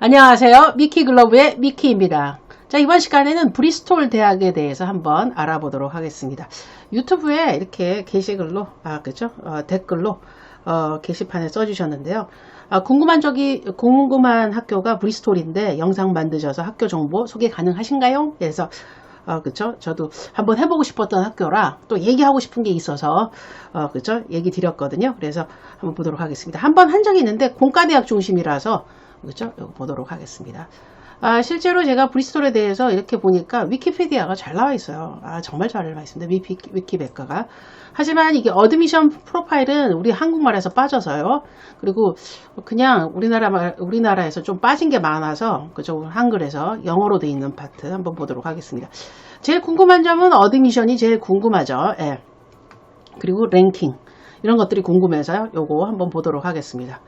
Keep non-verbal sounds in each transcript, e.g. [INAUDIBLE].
안녕하세요. 미키 글러브의 미키입니다. 자, 이번 시간에는 브리스톨 대학에 대해서 한번 알아보도록 하겠습니다. 유튜브에 이렇게 게시글로, 아, 그죠? 어, 댓글로, 어, 게시판에 써주셨는데요. 아, 궁금한 적이, 궁금한 학교가 브리스톨인데 영상 만드셔서 학교 정보 소개 가능하신가요? 그래서 어, 그쵸? 저도 한번 해보고 싶었던 학교라 또 얘기하고 싶은 게 있어서, 어, 그쵸? 얘기 드렸거든요. 그래서 한번 보도록 하겠습니다. 한번 한 적이 있는데 공과대학 중심이라서, 그쵸? 이거 보도록 하겠습니다. 아, 실제로 제가 브리스톨에 대해서 이렇게 보니까 위키피디아가 잘 나와 있어요. 아, 정말 잘 나와 있습니다. 위키, 위키백과가. 하지만 이게 어드미션 프로파일은 우리 한국말에서 빠져서요. 그리고 그냥 우리나라 말, 우리나라에서 좀 빠진 게 많아서 그쪽 한글에서 영어로 돼 있는 파트 한번 보도록 하겠습니다. 제일 궁금한 점은 어드미션이 제일 궁금하죠. 예. 그리고 랭킹 이런 것들이 궁금해서요. 요거 한번 보도록 하겠습니다.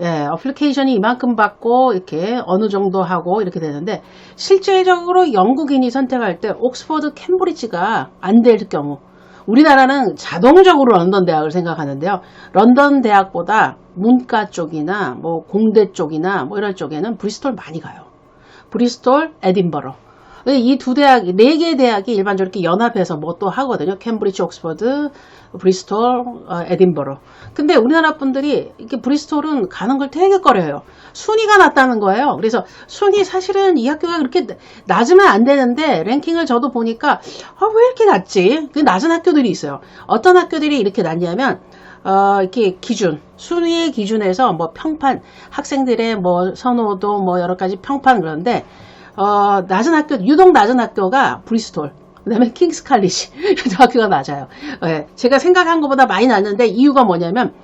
예, 어플리케이션이 이만큼 받고 이렇게 어느 정도 하고 이렇게 되는데 실제적으로 영국인이 선택할 때 옥스퍼드 캠브리지가 안 될 경우 우리나라는 자동적으로 런던 대학을 생각하는데요. 런던 대학보다 문과 쪽이나 뭐 공대 쪽이나 뭐 이런 쪽에는 브리스톨 많이 가요. 브리스톨, 에딘버러. 이 두 대학, 네 개의 대학이 일반적으로 이렇게 연합해서 뭐 또 하거든요. 캠브리지, 옥스퍼드, 브리스톨, 어, 에딘버러. 근데 우리나라 분들이 이렇게 브리스톨은 가는 걸 되게 꺼려요. 순위가 낮다는 거예요. 그래서 순위 사실은 이 학교가 그렇게 낮으면 안 되는데 랭킹을 저도 보니까 아, 왜 이렇게 낮지? 그 낮은 학교들이 있어요. 어떤 학교들이 이렇게 낮냐면 어, 이렇게 기준, 순위의 기준에서 뭐 평판, 학생들의 뭐 선호도 뭐 여러 가지 평판 그런데 어, 낮은 학교, 유독 낮은 [LAUGHS] 학교가 브리스톨. 그 다음에 킹스 칼리지. 저 학교가 낮아요. 예, 제가 생각한 것보다 많이 낮는데 이유가 뭐냐면,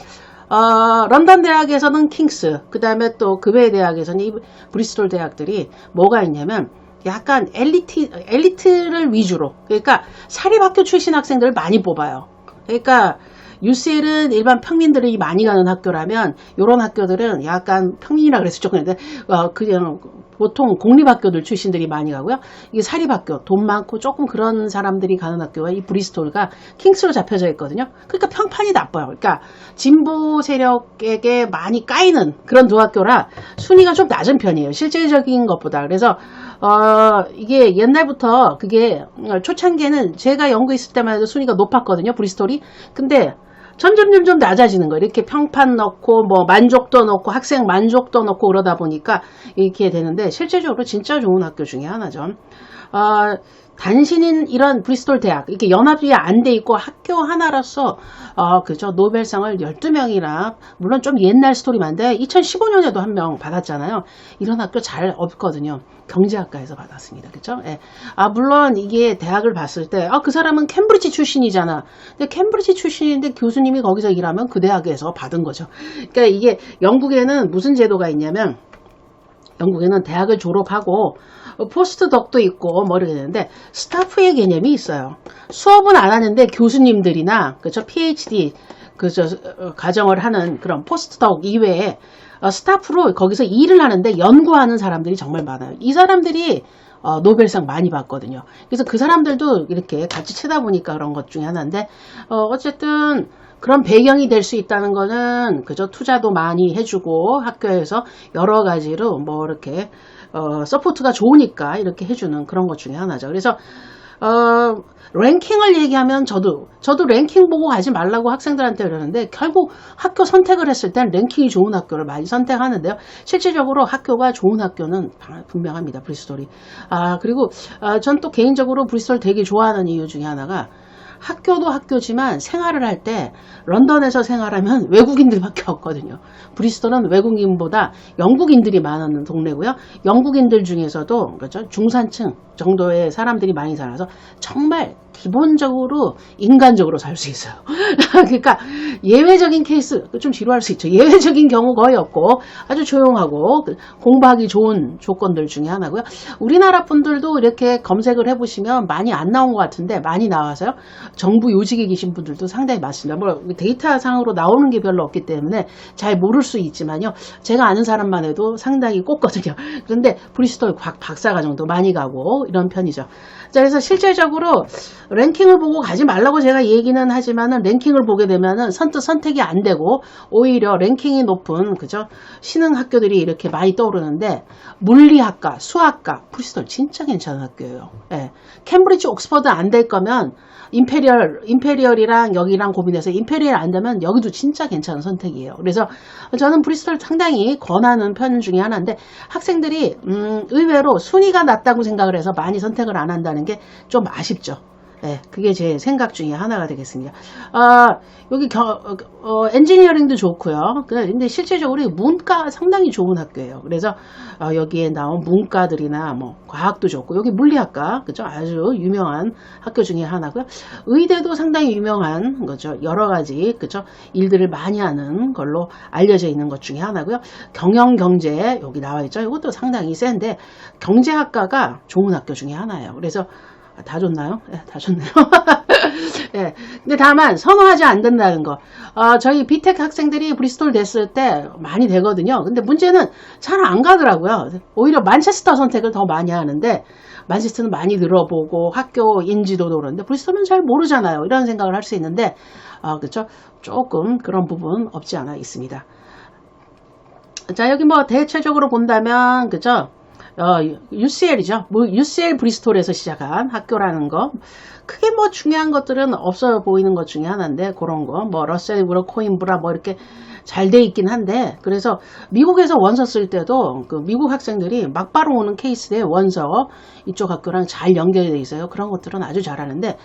어, 런던 대학에서는 킹스, 그 다음에 또 그 외 대학에서는 이 브리스톨 대학들이 뭐가 있냐면, 약간 엘리트, 엘리트를 위주로. 그러니까 사립학교 출신 학생들을 많이 뽑아요. 그러니까 UCL은 일반 평민들이 많이 가는 학교라면 이런 학교들은 약간 평민이라 조금 근데 어, 그냥 보통 공립학교들 출신들이 많이 가고요. 이게 사립학교 돈 많고 조금 그런 사람들이 가는 학교가 이 브리스톨과 킹스로 잡혀져 있거든요. 그러니까 평판이 나빠요. 그러니까 진보 세력에게 많이 까이는 그런 두 학교라 순위가 좀 낮은 편이에요. 실질적인 것보다 그래서 어, 이게 옛날부터 그게 초창기에는 제가 연구에 있을 때만 해도 순위가 높았거든요. 브리스톨이. 근데 점점 점점 낮아지는 거예요. 이렇게 평판 넣고 뭐 만족도 넣고 학생 만족도 넣고 그러다 보니까 이렇게 되는데 실제적으로 진짜 좋은 학교 중에 하나죠. 어, 단신인 이런 브리스톨 대학 이렇게 연합이 안 돼 있고 학교 하나로서 어 그죠 노벨상을 12명이나 물론 좀 옛날 스토리만데 2015년에도 한 명 받았잖아요. 이런 학교 잘 없거든요. 경제학과에서 받았습니다. 그죠? 예. 아 물론 이게 대학을 봤을 때 아 그 사람은 캠브리지 출신이잖아. 근데 캠브리지 출신인데 교수님이 거기서 일하면 그 대학에서 받은 거죠. 그러니까 이게 영국에는 무슨 제도가 있냐면 영국에는 대학을 졸업하고 포스트 덕도 있고 뭐 이렇게 되는데 스타프의 개념이 있어요. 수업은 안 하는데 교수님들이나 그죠 PhD 그저 가정을 하는 그런 포스트 덕 이외에 어, 스타프로 거기서 일을 하는데 연구하는 사람들이 정말 많아요. 이 사람들이 어, 노벨상 많이 받거든요. 그래서 그 사람들도 이렇게 같이 쳐다보니까 그런 것 중에 하나인데 어, 어쨌든 그런 배경이 될 수 있다는 거는 그저 투자도 많이 해주고 학교에서 여러 가지로 뭐 이렇게 어, 서포트가 좋으니까 이렇게 해주는 그런 것 중에 하나죠. 그래서 어, 랭킹을 얘기하면 저도 저도 랭킹 보고 가지 말라고 학생들한테 그러는데 결국 학교 선택을 했을 땐 랭킹이 좋은 학교를 많이 선택하는데요. 실질적으로 학교가 좋은 학교는 분명합니다. 브리스톨이. 아 그리고 아, 전 또 개인적으로 브리스톨 되게 좋아하는 이유 중에 하나가 학교도 학교지만 생활을 할 때 런던에서 생활하면 [LAUGHS] 외국인들밖에 없거든요. 브리스톨은 외국인보다 영국인들이 많은 동네고요. 영국인들 중에서도 그렇죠? 중산층 정도의 사람들이 많이 살아서 정말 기본적으로 인간적으로 살 수 있어요. [LAUGHS] 그러니까 예외적인 케이스 좀 지루할 수 있죠. 예외적인 경우 거의 없고 아주 조용하고 공부하기 좋은 조건들 중에 하나고요. 우리나라 분들도 이렇게 검색을 해보시면 많이 안 나온 것 같은데 많이 나와서요. 정부 요직에 계신 분들도 상당히 많습니다. 뭐 데이터 상으로 나오는 게 별로 없기 때문에 잘 모를 수 있지만요. 제가 아는 사람만 해도 상당히 꼽거든요. [LAUGHS] 그런데 브리스톨 곽 박사과정도 많이 가고 이런 편이죠. 자, 그래서 실제적으로 랭킹을 보고 가지 말라고 제가 얘기는 하지만은 랭킹을 보게 되면은 선뜻 선택이 안 되고 오히려 랭킹이 높은 그죠 신흥 학교들이 이렇게 많이 떠오르는데 물리학과, 수학과, 브리스톨 진짜 괜찮은 학교예요. 예. 캠브리지, 옥스퍼드 안 될 거면 임페리 얼, 임페리얼이랑 여기랑 고민해서 임페리얼 안 되면 여기도 진짜 괜찮은 선택이에요. 그래서 저는 브리스톨 상당히 권하는 편 중에 하나인데 학생들이 음, 의외로 순위가 낮다고 생각을 해서 많이 선택을 안 한다는 게 좀 아쉽죠. 예, 그게 제 생각 중에 하나가 되겠습니다. 아, 여기 겨, 어, 어, 엔지니어링도 좋고요. 그- 근데 실제적으로 문과 상당히 좋은 학교예요. 그래서 어, 여기에 나온 문과들이나 뭐 과학도 좋고 여기 물리학과 그죠? 아주 유명한 학교 중에 하나고요. 의대도 상당히 유명한 거죠. 여러 가지 그죠? 일들을 많이 하는 걸로 알려져 있는 것 중에 하나고요. 경영 경제 여기 나와 있죠. 이것도 상당히 센데 경제학과가 좋은 학교 중에 하나예요. 그래서 아, 다 좋나요? 예, 다 좋네요. [LAUGHS] 예. 근데 다만 선호하지 않는다는 거. 어, 저희 비텍 학생들이 브리스톨 됐을 때 많이 되거든요. 근데 문제는 잘 안 가더라고요. 오히려 만체스터 선택을 더 많이 하는데 만체스터는 많이 들어보고 학교 인지도도 그런데 브리스톨은 잘 모르잖아요. 이런 생각을 할 수 있는데 어, 그렇죠? 조금 그런 부분 없지 않아 있습니다. 자 여기 뭐 대체적으로 본다면 그죠? 어, UCL이죠. 뭐 UCL 브리스톨에서 시작한 학교라는 거. 크게 뭐 중요한 것들은 없어 보이는 것 중에 하나인데 그런 거. 뭐 러셀브라, 코인브라 뭐 이렇게 잘 돼 있긴 한데 그래서 미국에서 원서 쓸 때도 그 미국 학생들이 막바로 오는 케이스에 원서 이쪽 학교랑 잘 연결돼 있어요. 그런 것들은 아주 잘하는데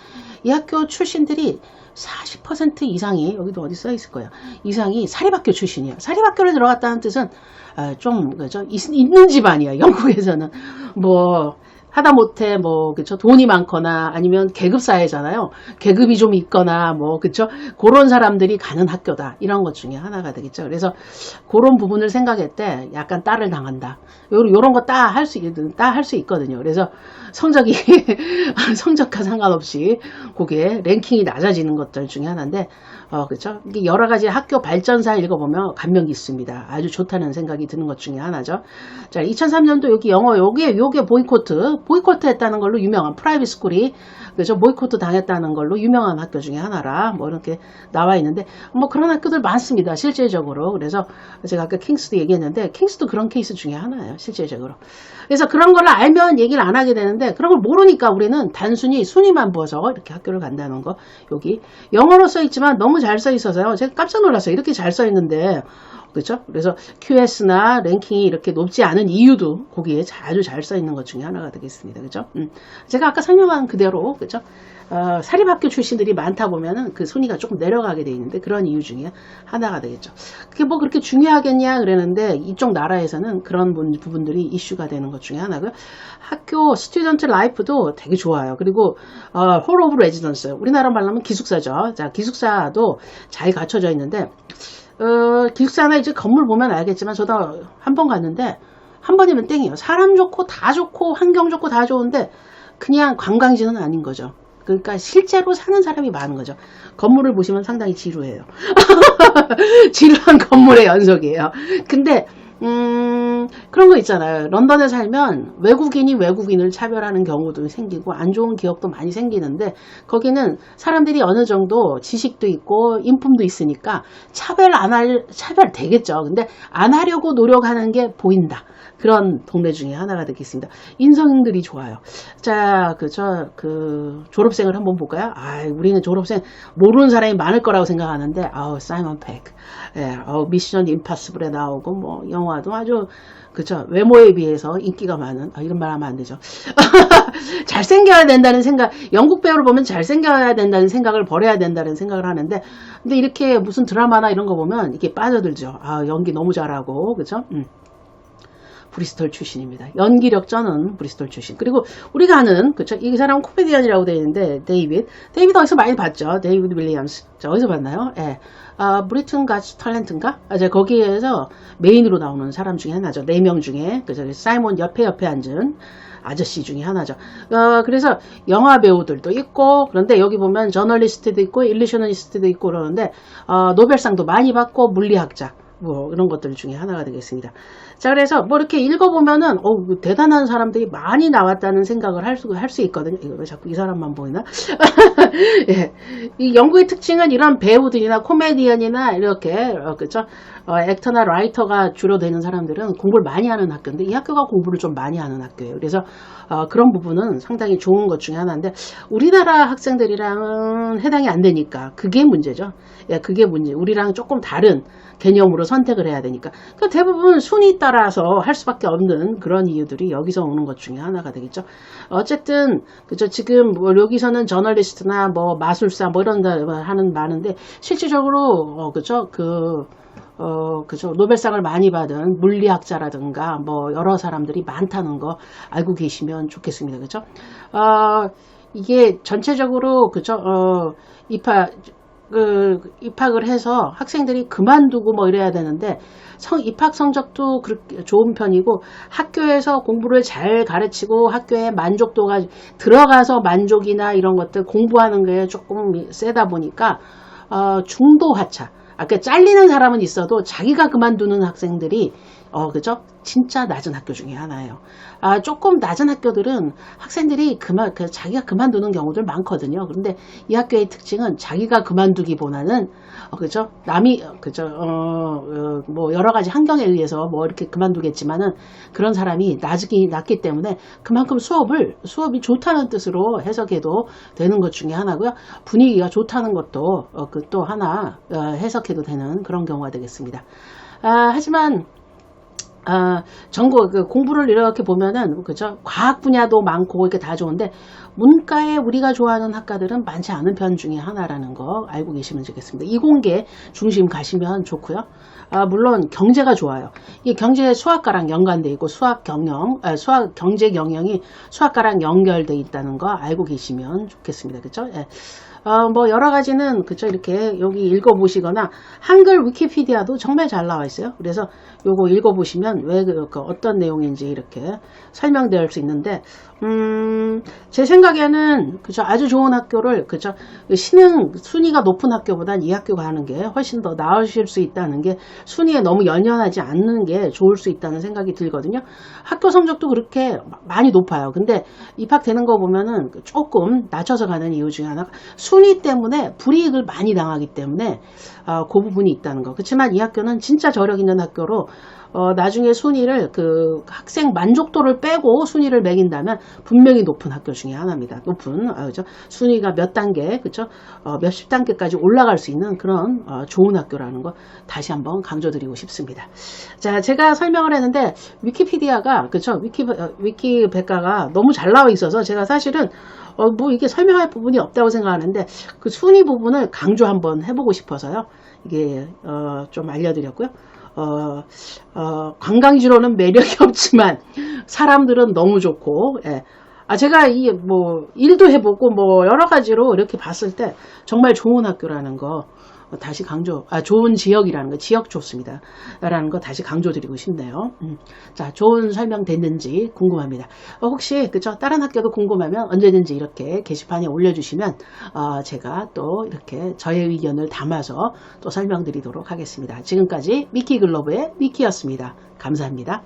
이 학교 출신들이 40% 이상이 여기도 어디 써 있을 거예요. 이상이 사립학교 출신이에요. 사립학교를 들어갔다는 뜻은 아, 좀 그죠 있, 있는 집안이야. [LAUGHS] 영국에서는 뭐 하다 못해 뭐 그쵸 돈이 많거나 아니면 계급 사회잖아요. 계급이 좀 있거나 뭐 그쵸 그런 사람들이 가는 학교다 이런 것 중에 하나가 되겠죠. 그래서 그런 부분을 생각할 때 약간 딸을 당한다. 요런 요런 거따할수 있거든 따할 수 있거든요. 그래서 성적이 [LAUGHS] 성적과 상관없이 그게 랭킹이 낮아지는 것들 중에 하나인데 어, 그렇죠. 이게 여러 가지 학교 발전사 읽어보면 감명 깊습니다. 아주 좋다는 생각이 드는 것 중에 하나죠. 자, 2003년도 여기 영어 요게 요게 보이코트 보이코트 했다는 걸로 유명한 프라이빗 스쿨이 그죠 보이코트 당했다는 걸로 유명한 학교 중에 하나라 뭐 이렇게 나와 있는데 뭐 그런 학교들 많습니다. 실제적으로 그래서 제가 아까 킹스도 얘기했는데 킹스도 그런 케이스 중에 하나예요. 실제적으로. 그래서 그런 걸 알면 얘기를 안 하게 되는데 그런 걸 모르니까 우리는 단순히 순위만 보서 이렇게 학교를 간다는 거 여기 영어로 써 있지만 너무 잘 써 있어서요. 제가 깜짝 놀랐어요. 이렇게 잘 써 있는데 그렇죠? 그래서 QS나 랭킹이 이렇게 높지 않은 이유도 거기에 아주 잘 써 있는 것 중에 하나가 되겠습니다. 그죠? 음. 제가 아까 설명한 그대로 그죠? 어, 사립학교 출신들이 많다 보면은 그 순위가 조금 내려가게 돼 있는데 그런 이유 중에 하나가 되겠죠. 그게 뭐 그렇게 중요하겠냐 그러는데 이쪽 나라에서는 그런 분- 부분들이 이슈가 되는 것 중에 하나고요. 학교 스튜던트 라이프도 되게 좋아요. 그리고 어, 홀 오브 레지던스 우리나라 말로 하면 기숙사죠. 자 기숙사도 잘 갖춰져 있는데 어, 기숙사나 이제 건물 보면 알겠지만 저도 한 번 갔는데 한 번이면 땡이에요. 사람 좋고 다 좋고 환경 좋고 다 좋은데 그냥 관광지는 아닌 거죠. 그러니까 실제로 사는 사람이 많은 거죠. 건물을 보시면 상당히 지루해요. [LAUGHS] 지루한 건물의 연속이에요. 근데 음, 그런 거 있잖아요. 런던에 살면 외국인이 외국인을 차별하는 경우도 생기고 안 좋은 기억도 많이 생기는데 거기는 사람들이 어느 정도 지식도 있고 인품도 있으니까 차별 안 할, 차별 되겠죠. 근데 안 하려고 노력하는 게 보인다. 그런 동네 중에 하나가 되겠습니다. 인성들이 좋아요. 자, 그, 저, 그, 졸업생을 한번 볼까요? 아, 우리는 졸업생 모르는 사람이 많을 거라고 생각하는데, 아우, 사이먼 팩. 예, 어, 미션 임파서블에 나오고, 뭐, 영화도 아주, 그쵸, 외모에 비해서 인기가 많은, 아, 이런 말 하면 안 되죠. [LAUGHS] 잘생겨야 된다는 생각, 영국 배우를 보면 잘생겨야 된다는 생각을 버려야 된다는 생각을 하는데, 근데 이렇게 무슨 드라마나 이런 거 보면 이게 빠져들죠. 아, 연기 너무 잘하고, 그죠? 음. 브리스톨 출신입니다. 연기력 쩌는 브리스톨 출신. 그리고 우리가 아는 그쵸 이 사람은 코미디언이라고 되어 있는데 데이빗 데이빗 어디서 많이 봤죠. 데이빗 윌리엄스. 자, 어디서 봤나요? 예. 아, 브리튼 가츠 탤런트인가? 아, 제 거기에서 메인으로 나오는 사람 중에 하나죠. 네 명 중에 그 저기 사이먼 옆에 옆에 앉은 아저씨 중에 하나죠. 어, 그래서 영화 배우들도 있고 그런데 여기 보면 저널리스트도 있고 일루셔니스트도 있고 그러는데 어, 노벨상도 많이 받고 물리학자 뭐 이런 것들 중에 하나가 되겠습니다. 자 그래서 뭐 이렇게 읽어보면은 어, 대단한 사람들이 많이 나왔다는 생각을 할 수 할 수 있거든요. 이거 왜 자꾸 이 사람만 보이나? [LAUGHS] 예. 이 연구의 특징은 이런 배우들이나 코미디언이나 이렇게 어, 그죠? 어, 액터나 라이터가 주로 되는 사람들은 공부를 많이 하는 학교인데 이 학교가 공부를 좀 많이 하는 학교예요. 그래서 어, 그런 부분은 상당히 좋은 것 중에 하나인데 우리나라 학생들이랑은 해당이 안 되니까 그게 문제죠. 예, 그게 문제. 우리랑 조금 다른 개념으로 선택을 해야 되니까. 그 대부분 순위 따라서 할 수밖에 없는 그런 이유들이 여기서 오는 것 중에 하나가 되겠죠. 어쨌든 그죠 지금 뭐 여기서는 저널리스트나 뭐 마술사 뭐 이런 거 하는 많은데 실질적으로 어, 그죠 그 어, 그죠. 노벨상을 많이 받은 물리학자라든가 뭐 여러 사람들이 많다는 거 알고 계시면 좋겠습니다. 그죠? 어, 이게 전체적으로 그죠? 어, 입학 그 입학을 해서 학생들이 그만두고 뭐 이래야 되는데 성 입학 성적도 그렇게 좋은 편이고 학교에서 공부를 잘 가르치고 학교에 만족도가 들어가서 만족이나 이런 것들 공부하는 게 조금 세다 보니까 어, 중도 하차 아까 잘리는 사람은 있어도 자기가 그만두는 학생들이 어 그죠? 진짜 낮은 학교 중에 하나예요. 아 조금 낮은 학교들은 학생들이 그만 그 자기가 그만두는 경우들 많거든요. 그런데 이 학교의 특징은 자기가 그만두기보다는 어, 그죠? 남이 어, 그죠? 어, 어, 뭐 여러 가지 환경에 의해서 뭐 이렇게 그만두겠지만은 그런 사람이 낮기 낮기 때문에 그만큼 수업을 수업이 좋다는 뜻으로 해석해도 되는 것 중에 하나고요. 분위기가 좋다는 것도 어, 그 또 하나 어, 해석해도 되는 그런 경우가 되겠습니다. 아, 하지만 아, 전공 그 공부를 이렇게 보면은 그죠 과학 분야도 많고 이렇게 다 좋은데 문과에 우리가 좋아하는 학과들은 많지 않은 편 중에 하나라는 거 알고 계시면 좋겠습니다. 이공계 중심 가시면 좋고요. 아, 물론 경제가 좋아요. 이 경제 수학과랑 연관돼 있고 수학 경영, 아, 수학 경제 경영이 수학과랑 연결돼 있다는 거 알고 계시면 좋겠습니다. 그죠? 예. 어, 뭐 여러 가지는 그쵸 이렇게 여기 읽어보시거나 한글 위키피디아도 정말 잘 나와 있어요. 그래서 요거 읽어보시면 왜 그, 그 어떤 내용인지 이렇게 설명될 수 있는데 음, 제 생각에는 그죠 아주 좋은 학교를 그죠 신흥 순위가 높은 학교보단 이 학교 가는 게 훨씬 더 나으실 수 있다는 게 순위에 너무 연연하지 않는 게 좋을 수 있다는 생각이 들거든요. 학교 성적도 그렇게 많이 높아요. 근데 입학되는 거 보면은 조금 낮춰서 가는 이유 중에 하나가 순위 때문에 불이익을 많이 당하기 때문에 어, 그 부분이 있다는 거. 그렇지만 이 학교는 진짜 저력 있는 학교로 어, 나중에 순위를 그 학생 만족도를 빼고 순위를 매긴다면 분명히 높은 학교 중에 하나입니다. 높은 아, 그죠? 순위가 몇 단계 그죠? 어, 몇십 단계까지 올라갈 수 있는 그런 어, 좋은 학교라는 거 다시 한번 강조드리고 싶습니다. 자, 제가 설명을 했는데 위키피디아가 그죠? 위키 어, 위키 백과가 너무 잘 나와 있어서 제가 사실은 어, 뭐 이게 설명할 부분이 없다고 생각하는데 그 순위 부분을 강조 한번 해보고 싶어서요. 이게 어, 좀 알려드렸고요. 어, 어, 관광지로는 매력이 [LAUGHS] 없지만 사람들은 너무 좋고, 예. 아, 제가 이 뭐 일도 해보고 뭐 여러 가지로 이렇게 봤을 때 정말 좋은 학교라는 거 어, 다시 강조, 아, 좋은 지역이라는 거, 지역 좋습니다. 라는 거 다시 강조드리고 싶네요. 음. 자, 좋은 설명 됐는지 궁금합니다. 어, 혹시, 그죠? 다른 학교도 궁금하면 언제든지 이렇게 게시판에 올려주시면, 어, 제가 또 이렇게 저의 의견을 담아서 또 설명드리도록 하겠습니다. 지금까지 미키 글로브의 미키였습니다. 감사합니다.